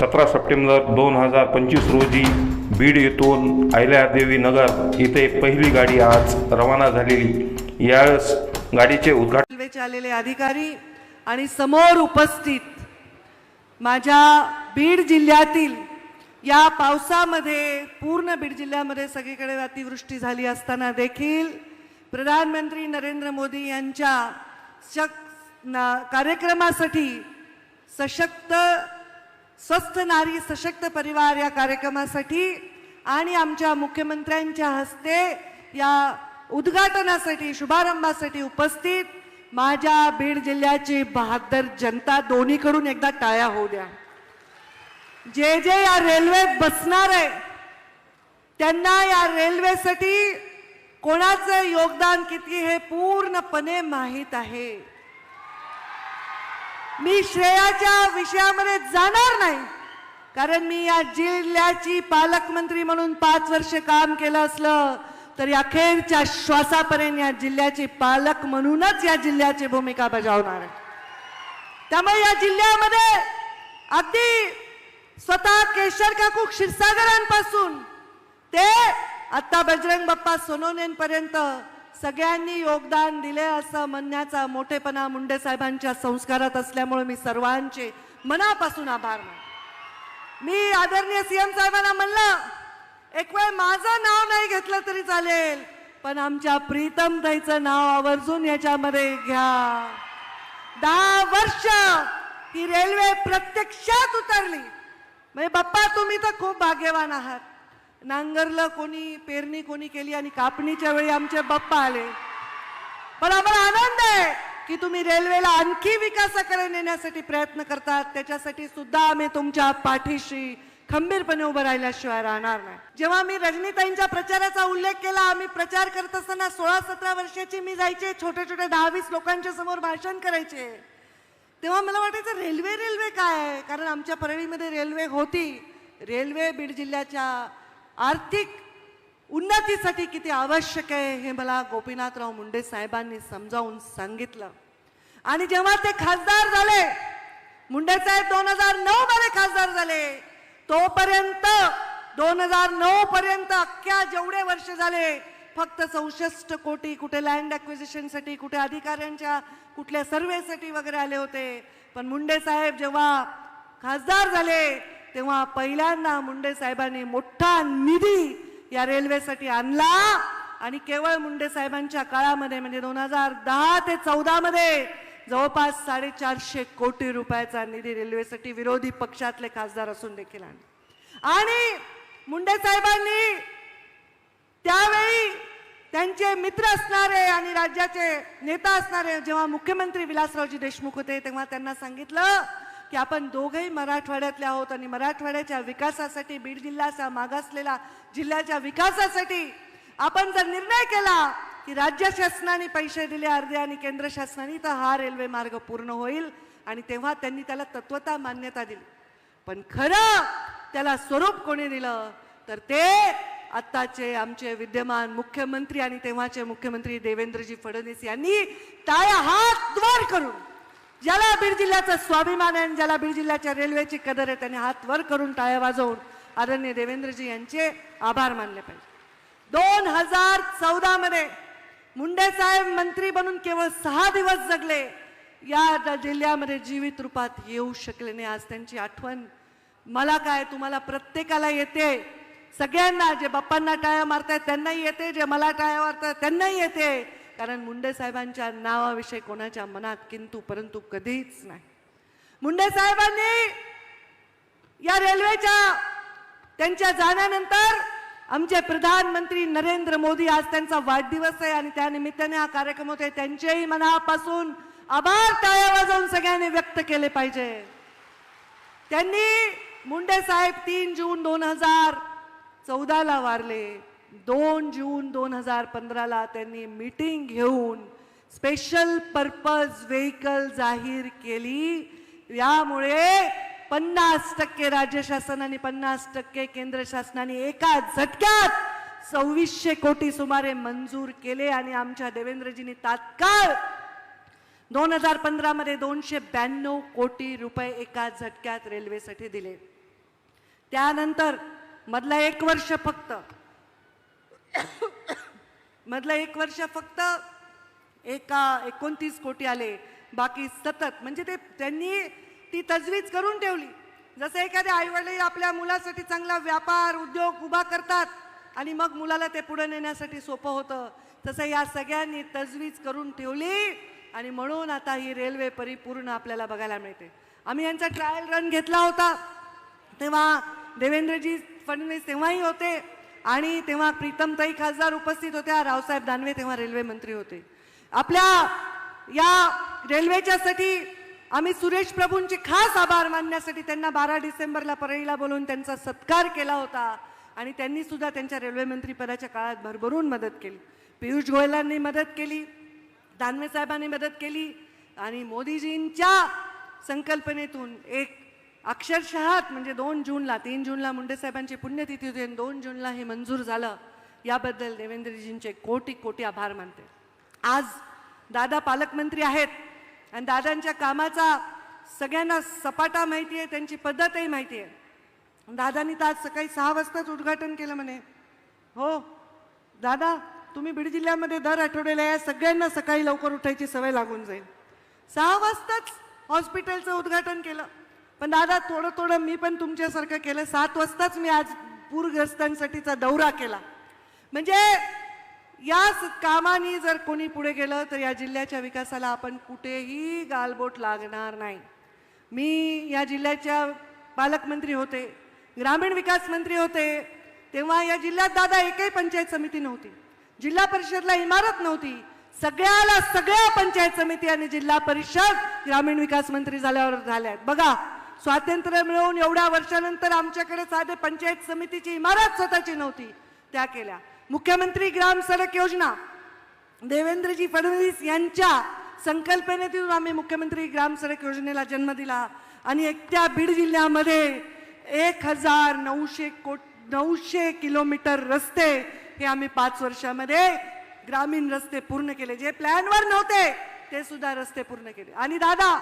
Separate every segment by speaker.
Speaker 1: सतरा सप्टेंबर दोन हजार पंचवीस रोजी बीड येथून अहिल्यादेवी नगर इथे पहिली गाडी आज रवाना झालेली. यावेळेस गाडीचे उद्घाटन
Speaker 2: रेल्वेचे आलेले अधिकारी आणि समोर उपस्थित माझ्या बीड जिल्ह्यातील या पावसामध्ये पूर्ण बीड जिल्ह्यामध्ये सगळीकडे अतिवृष्टी झाली असताना देखील प्रधानमंत्री नरेंद्र मोदी यांच्या शक ना- कार्यक्रमासाठी सशक्त स्वस्थ नारी सशक्त परिवार या कार्यक्रमासाठी आणि आमच्या मुख्यमंत्र्यांच्या हस्ते या उद्घाटनासाठी शुभारंभासाठी उपस्थित माझ्या बीड जिल्ह्याची बहादर जनता दोन्हीकडून एकदा टाळ्या होऊ द्या. जे जे या रेल्वेत बसणार आहे त्यांना या रेल्वेसाठी कोणाचं योगदान किती हे पूर्णपणे माहीत आहे. मी श्रेयाच्या विषयामध्ये जाणार नाही. कारण मी या जिल्ह्याची पालकमंत्री म्हणून पाच वर्ष काम केलं असलं तरी अखेरच्या श्वासापर्यंत या जिल्ह्याची पालक म्हणूनच या जिल्ह्याची भूमिका बजावणार आहे. त्यामुळे या जिल्ह्यामध्ये अगदी स्वतः केशर काकू क्षीरसागरांपासून ते आता बजरंग बाप्पा सोनवणेंपर्यंत सगळ्यांनी योगदान दिले असं म्हणण्याचा मोठेपणा मुंडे साहेबांच्या संस्कारात असल्यामुळे मी सर्वांचे मनापासून आभार मान मी आदरणीय सीएम साहेबांना म्हणलं एक वेळ माझं नाव नाही घेतलं तरी चालेल पण आमच्या प्रीतम ताईचं नाव आवर्जून याच्यामध्ये घ्या. दहा वर्ष ही रेल्वे प्रत्यक्षात उतरली. म्हणजे बाप्पा तुम्ही तर खूप भाग्यवान आहात. नांगरलं कोणी पेरणी कोणी केली आणि कापणीच्या वेळी आमचे बाप्पा आले. पण आम्हाला आनंद आहे की तुम्ही रेल्वेला आणखी विकासाकडे नेण्यासाठी प्रयत्न करतात. त्याच्यासाठी सुद्धा आम्ही तुमच्या पाठीशी खंबीरपणे उभं राहिल्याशिवाय राहणार नाही. जेव्हा मी रजनीताईंच्या प्रचाराचा उल्लेख केला आम्ही प्रचार करत असताना सोळा सतरा वर्षाची मी जायचे छोटे छोटे दहा वीस लोकांच्या समोर भाषण करायचे. तेव्हा मला वाटायचं रेल्वे रेल्वे काय आहे? कारण आमच्या परळीमध्ये रेल्वे होती. रेल्वे बीड जिल्ह्याच्या आर्थिक उन्नतीसाठी किती आवश्यक आहे हे मला गोपीनाथराव मुंडे साहेबांनी समजावून सांगितलं. आणि जेव्हा ते खासदार झाले मुंडे साहेब दोन हजार नऊ मध्ये खासदार झाले तोपर्यंत दोन हजार नऊ पर्यंत अख्ख्या जेवढे वर्ष झाले फक्त चौसष्ट कोटी कुठे लँडसाठी कुठे अधिकाऱ्यांच्या कुठल्या सर्वेसाठी वगैरे आले होते. पण मुंडे साहेब जेव्हा खासदार झाले तेव्हा पहिल्यांदा मुंडे साहेबांनी मोठा निधी या रेल्वेसाठी आणला आणि केवळ मुंडे साहेबांच्या काळामध्ये म्हणजे दोन हजार दहा ते चौदा मध्ये जवळपास साडेचारशे कोटी रुपयाचा निधी रेल्वेसाठी विरोधी पक्षातले खासदार असून देखील आणले. आणि मुंडे साहेबांनी त्यावेळी त्यांचे मित्र असणारे आणि राज्याचे नेता असणारे जेव्हा मुख्यमंत्री विलासरावजी देशमुख होते तेव्हा त्यांना सांगितलं की आपण दोघंही मराठवाड्यातले आहोत आणि मराठवाड्याच्या विकासासाठी बीड जिल्ह्याचा मागासलेला जिल्ह्याच्या विकासासाठी आपण जर निर्णय केला की राज्य शासनाने पैसे दिले अर्धे आणि केंद्र शासनाने तर हा रेल्वे मार्ग पूर्ण होईल आणि तेव्हा त्यांनी त्याला तत्वता मान्यता दिली. पण खरं त्याला स्वरूप कोणी दिलं तर ते आत्ताचे आमचे विद्यमान मुख्यमंत्री आणि तेव्हाचे मुख्यमंत्री देवेंद्रजी फडणवीस यांनी टाळ्या हात द्वार करून ज्याला बीड जिल्ह्याचा स्वाभिमान आहे आणि ज्याला बीड जिल्ह्याच्या रेल्वेची कदर आहे. त्याने हात वर करून टाळ्या वाजवून आदरणीय देवेंद्रजी यांचे आभार मानले पाहिजे. दोन हजार चौदा मध्ये मुंडे साहेब मंत्री बनून केवळ सहा दिवस जगले. या जिल्ह्यामध्ये जीवित रूपात येऊ शकले नाही. आज त्यांची आठवण मला काय तुम्हाला प्रत्येकाला येते. सगळ्यांना जे बाप्पांना टाळ्या मारतायत त्यांनाही येते. जे मला टाळ्या मारतायत त्यांनाही येते. कारण मुंडे साहेबांच्या नावाविषयी कोणाच्या मनात किंतु परंतु कधीच नाही. मुंडे साहेबांनी या रेल्वेच्या त्यांच्या जाण्यानंतर आमचे प्रधानमंत्री नरेंद्र मोदी आज त्यांचा वाढदिवस आहे आणि त्या निमित्ताने हा कार्यक्रम होते त्यांच्याही मनापासून आभार टाळ्या वाजवून सगळ्यांनी व्यक्त केले पाहिजे. त्यांनी मुंडे साहेब तीन जून दोन हजार चौदाला वारले. दोन जून दोन हजार पंधराला त्यांनी मीटिंग घेऊन स्पेशल पर्पज व्हेकल जाहीर केली. यामुळे पन्नास टक्के राज्य शासनाने पन्नास टक्के केंद्र शासनाने एका झटक्यात सव्वीसशे कोटी सुमारे मंजूर केले आणि आमच्या देवेंद्रजींनी तात्काळ दोन हजार पंधरामध्ये दोनशे ब्याण्णव कोटी रुपये एका झटक्यात रेल्वेसाठी दिले. त्यानंतर मधलं एक वर्ष फक्त मधलं एक वर्ष फक्त एका एकोणतीस कोटी आले बाकी सतत. म्हणजे ते त्यांनी ती तजवीज करून ठेवली. जसं एखाद्या आईवडील आपल्या मुलासाठी चांगला व्यापार उद्योग उभा करतात आणि मग मुलाला ते पुढे नेण्यासाठी सोपं होतं तसं या सगळ्यांनी तजवीज करून ठेवली आणि म्हणून आता ही रेल्वे परिपूर्ण आपल्याला बघायला मिळते. आम्ही यांचा ट्रायल रन घेतला होता. तेव्हा देवेंद्रजी फडणवीस तेव्हाही होते. आणि तेव्हा प्रीतमताई खासदार उपस्थित होत्या रावसाहेब दानवे तेव्हा रेल्वे मंत्री होते. आपल्या या रेल्वेच्यासाठी आम्ही सुरेश प्रभूंचे खास आभार मानण्यासाठी त्यांना बारा डिसेंबरला परळीला बोलवून त्यांचा सत्कार केला होता आणि त्यांनी सुद्धा त्यांच्या रेल्वे काळात भरभरून मदत केली. पियुष गोयलांनी मदत केली दानवे साहेबांनी मदत केली आणि मोदीजींच्या संकल्पनेतून एक अक्षरशः म्हणजे दोन जूनला तीन जूनला मुंडे साहेबांची पुण्यतिथी होती आणि दोन जूनला हे मंजूर झालं. याबद्दल देवेंद्रजींचे कोटी कोटी आभार मानते. आज दादा पालकमंत्री आहेत आणि दादांच्या कामाचा सगळ्यांना सपाटा माहिती आहे त्यांची पद्धतही माहिती आहे. दादांनी तर आज सकाळी सहा वाजताच उद्घाटन केलं म्हणे. हो दादा तुम्ही बीड जिल्ह्यामध्ये दर आठवड्याला या सगळ्यांना सकाळी लवकर उठायची सवय लागून जाईल. सहा वाजताच हॉस्पिटलचं उद्घाटन केलं. पण दादा थोडं थोडं मी पण तुमच्यासारखं केलं. सात वाजताच मी आज पूरग्रस्तांसाठीचा दौरा केला. म्हणजे या स- कामाने जर कोणी पुढे गेलं तर या जिल्ह्याच्या विकासाला आपण कुठेही गालबोट लागणार नाही. मी या जिल्ह्याच्या पालकमंत्री होते ग्रामीण विकास मंत्री होते. तेव्हा या जिल्ह्यात दादा एकही पंचायत समिती नव्हती. जिल्हा परिषदला इमारत नव्हती. सगळ्याला सगळ्या पंचायत समिती आणि जिल्हा परिषद ग्रामीण विकास मंत्री झाल्यावर झाल्या. आहेत बघा स्वातंत्र्य मिळवून एवढ्या वर्षानंतर आमच्याकडे साधे पंचायत समितीची इमारत स्वतःची नव्हती. त्या केल्या. मुख्यमंत्री ग्राम सडक योजना. देवेंद्रजी फडणवीस यांच्या संकल्पनेतून आम्ही मुख्यमंत्री ग्राम सडक योजनेला जन्म दिला. आणि एकट्या बीड जिल्ह्यामध्ये एक हजार नऊशे कोट नऊशे किलोमीटर रस्ते हे आम्ही पाच वर्षामध्ये ग्रामीण रस्ते पूर्ण केले. जे प्लॅनवर नव्हते ते सुद्धा रस्ते पूर्ण केले. आणि दादा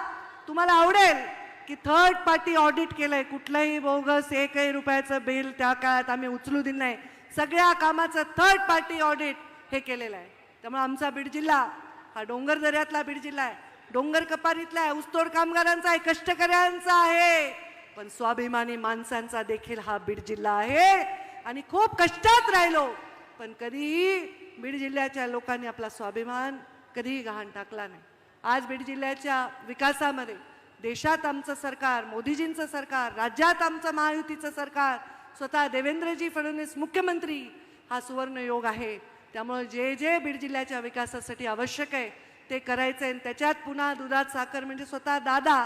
Speaker 2: तुम्हाला आवडेल की थर्ड पार्टी ऑडिट केलंय. कुठलंही बोगस एकही रुपयाचं बिल त्या काळात आम्ही उचलू दिलं नाही. सगळ्या कामाचं थर्ड पार्टी ऑडिट हे केलेलं आहे. त्यामुळे आमचा बीड जिल्हा हा डोंगर दऱ्यातला बीड जिल्हा आहे. डोंगर कपारीतला आहे. ऊसतोड कामगारांचा आहे. कष्टकऱ्यांचा आहे. पण स्वाभिमानी माणसांचा देखील हा बीड जिल्हा आहे. आणि खूप कष्टात राहिलो. पण कधीही बीड जिल्ह्याच्या लोकांनी आपला स्वाभिमान कधीही गहाण टाकला नाही. आज बीड जिल्ह्याच्या विकासामध्ये देशात आमचं सरकार मोदीजींचं सरकार राज्यात आमचं महायुतीचं सरकार स्वतः देवेंद्रजी फडणवीस मुख्यमंत्री हा सुवर्ण योग आहे. त्यामुळे जे जे बीड जिल्ह्याच्या विकासासाठी आवश्यक आहे ते करायचं आहे. आणि त्याच्यात पुन्हा दुधात साखर म्हणजे स्वतः दादा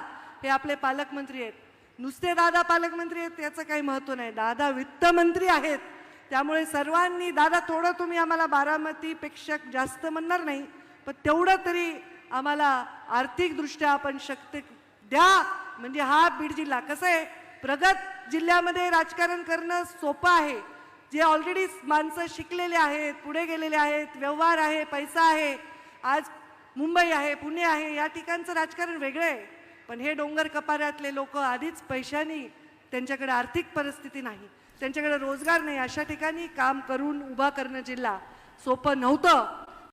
Speaker 2: हे आपले पालकमंत्री आहेत. नुसते दादा पालकमंत्री आहेत त्याचं काही महत्त्व नाही. दादा वित्तमंत्री आहेत. त्यामुळे सर्वांनी दादा थोडं तुम्ही आम्हाला बारामतीपेक्षा जास्त म्हणणार नाही पण तेवढं तरी आम्हाला आर्थिकदृष्ट्या आपण शक्ती द्या म्हणजे हा बीड जिल्हा कसं आहे? प्रगत जिल्ह्यामध्ये राजकारण करणं सोपं आहे. जे ऑलरेडी माणसं शिकलेले आहेत पुढे गेलेले आहेत व्यवहार आहे पैसा आहे आज मुंबई आहे पुणे आहे या ठिकाणचं राजकारण वेगळं आहे. पण हे डोंगर कपाऱ्यातले लोक आधीच पैशानी त्यांच्याकडे आर्थिक परिस्थिती नाही. त्यांच्याकडे रोजगार नाही. अशा ठिकाणी काम करून उभा करणं जिल्हा सोपं नव्हतं.